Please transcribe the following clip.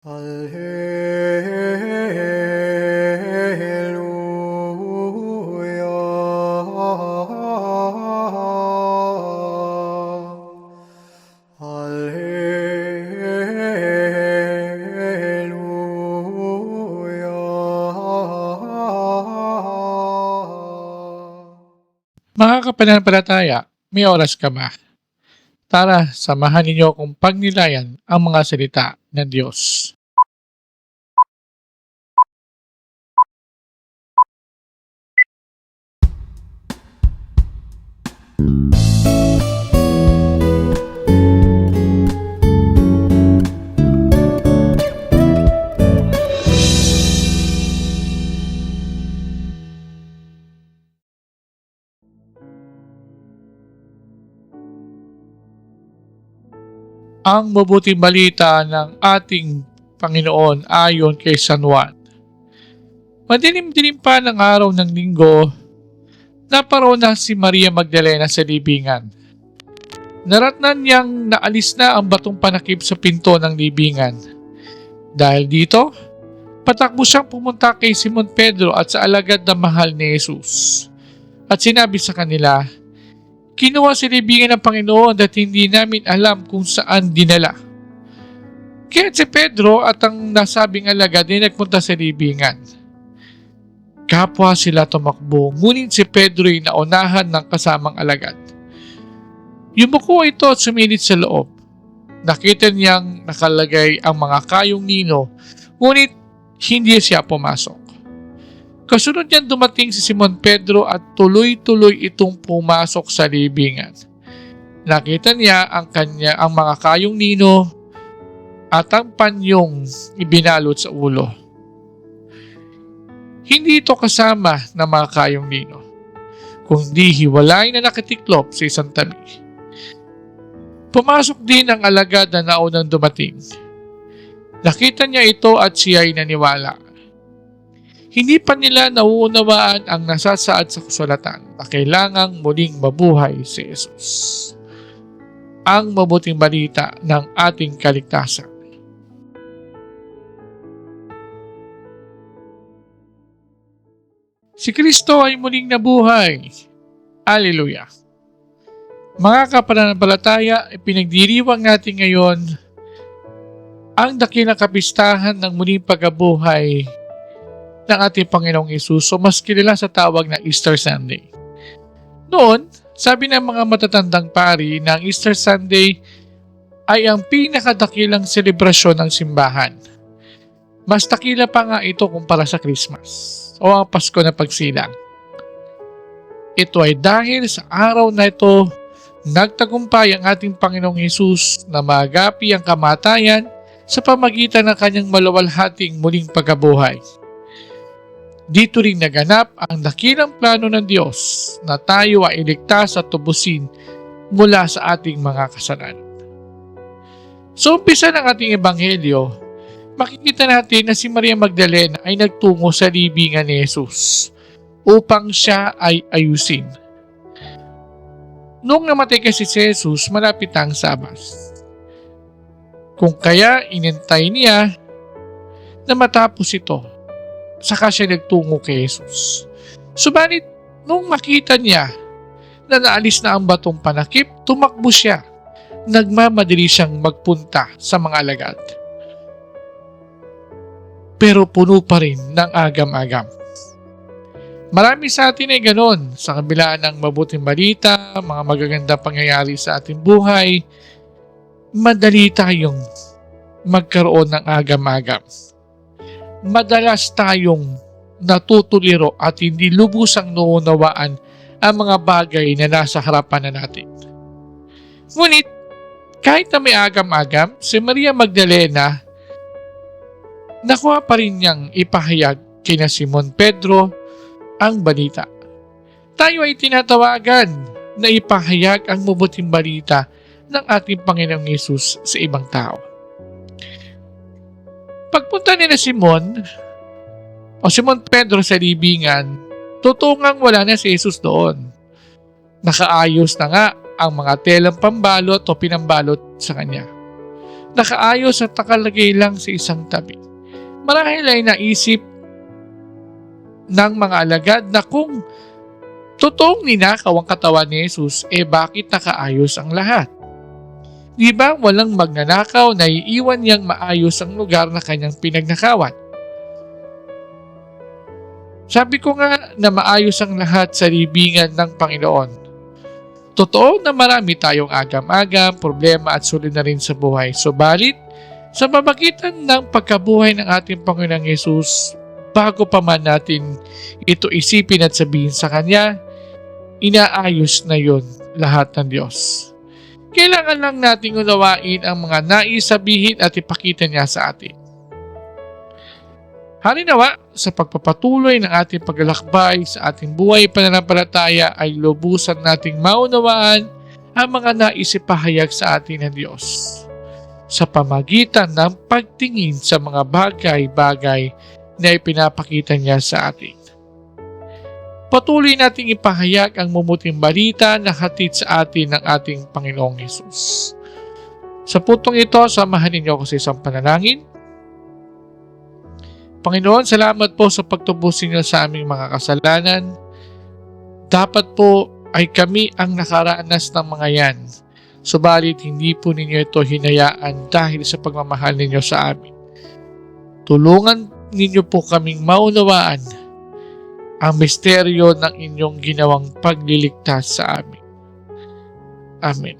Alleluia. Alleluia. Mga kapanampalataya, may oras ka ba? Tara, samahan ninyo akong pagnilayan ang mga salita ng Diyos. Ang mabuting balita ng ating Panginoon ayon kay San Juan. Madilim-dilim pa ng araw ng linggo, naparoon na si Maria Magdalena sa libingan. Naratnan niyang naalis na ang batong panakip sa pinto ng libingan. Dahil dito, patakbo siyang pumunta kay Simon Pedro at sa alagad na mahal ni Jesus. At sinabi sa kanila, Kinuha si libingan ng Panginoon at hindi namin alam kung saan dinala. Kaya si Pedro at ang nasabing alagad ay nagpunta sa libingan. Kapwa sila tumakbo, ngunit si Pedro ay naunahan ng kasamang alagad. Yumuko ito at sumilid sa loob. Nakita niyang nakalagay ang mga kayong nino, ngunit hindi siya pumasok. Kasunod niyan dumating si Simon Pedro at tuloy-tuloy itong pumasok sa libingan. Nakita niya ang kanya ang mga kayong nino at ang panyong ibinalot sa ulo. Hindi ito kasama ng mga kayong nino, kundi hiwalay na nakatiklop sa isang tabi. Pumasok din ang alagad na naunang dumating. Nakita niya ito at siya ay naniwala hindi pa nila nauunawaan ang nasasaad sa kasulatan na kailangang muling mabuhay si Jesus. Ang mabuting balita ng ating kaligtasan. Si Kristo ay muling nabuhay. Alleluia. Mga kapananampalataya, pinagdiriwang natin ngayon ang dakilang kapistahan ng muling pagkabuhay ng ating Panginoong Isus o mas kilala sa tawag na Easter Sunday. Noon, sabi ng mga matatandang pari na ang Easter Sunday ay ang pinakadakilang selebrasyon ng simbahan. Mas takila pa nga ito kumpara sa Christmas o ang Pasko na pagsilang. Ito ay dahil sa araw na ito, nagtagumpay ang ating Panginoong Hesus na magapi ang kamatayan sa pamagitan ng kanyang malawalhating muling pagkabuhay. Dito rin naganap ang dakilang plano ng Diyos na tayo ay iligtas at tubusin mula sa ating mga kasalanan. Sa umpisa ng ating ebanghelyo, makikita natin na si Maria Magdalena ay nagtungo sa libingan ni Jesus upang siya ay ayusin. Noong namatay kasi si Jesus, malapit ang Sabas. Kung kaya inintay niya na matapos ito saka siya nagtungo kay Jesus. Subalit, nung makita niya na naalis na ang batong panakip, tumakbo siya. Nagmamadali siyang magpunta sa mga alagad. Pero puno pa rin ng agam-agam. Marami sa atin ay ganon. Sa kabila ng mabuting balita, mga magagandang pangyayari sa ating buhay, madali tayong magkaroon ng agam-agam madalas tayong natutuliro at hindi lubusang noonawaan ang mga bagay na nasa harapan na natin. Ngunit, kahit na may agam-agam, si Maria Magdalena, nakuha pa rin niyang ipahayag kina Simon Pedro ang balita. Tayo ay tinatawagan na ipahayag ang mabuting balita ng ating Panginoong Yesus sa ibang tao. Pagpunta ni na Simon o Simon Pedro sa libingan, tutungang wala na si Jesus doon. Nakaayos na nga ang mga telang pambalot o pinambalot sa kanya. nakaayos at nakalagay lang sa isang tabi. Marahil ay naisip ng mga alagad na kung totoong ninakaw ang katawan ni Jesus, eh bakit nakaayos ang lahat? Di ba walang magnanakaw na iiwan niyang maayos ang lugar na kanyang pinagnakawan? Sabi ko nga na maayos ang lahat sa libingan ng Panginoon. Totoo na marami tayong agam-agam, problema at sulit na rin sa buhay. Subalit, sa pamagitan ng pagkabuhay ng ating Panginoong Yesus, bago pa man natin ito isipin at sabihin sa Kanya, inaayos na yon lahat ng Diyos. Kailangan lang nating unawain ang mga nais sabihin at ipakita niya sa atin. Halinawa, sa pagpapatuloy ng ating paglalakbay sa ating buhay pananampalataya ay lubusan nating maunawaan ang mga naisipahayag sa atin ng Diyos sa pamagitan ng pagtingin sa mga bagay-bagay na ipinapakita niya sa atin. Patuloy nating ipahayag ang mumuting balita na hatid sa atin ng ating Panginoong Yesus. Sa putong ito, samahan ninyo ako sa isang panalangin. Panginoon, salamat po sa pagtubos ninyo sa aming mga kasalanan. Dapat po ay kami ang nakaranas ng mga yan. Subalit hindi po ninyo ito hinayaan dahil sa pagmamahal ninyo sa amin. Tulungan ninyo po kaming maunawaan ang misteryo ng inyong ginawang pagliligtas sa amin. Amen.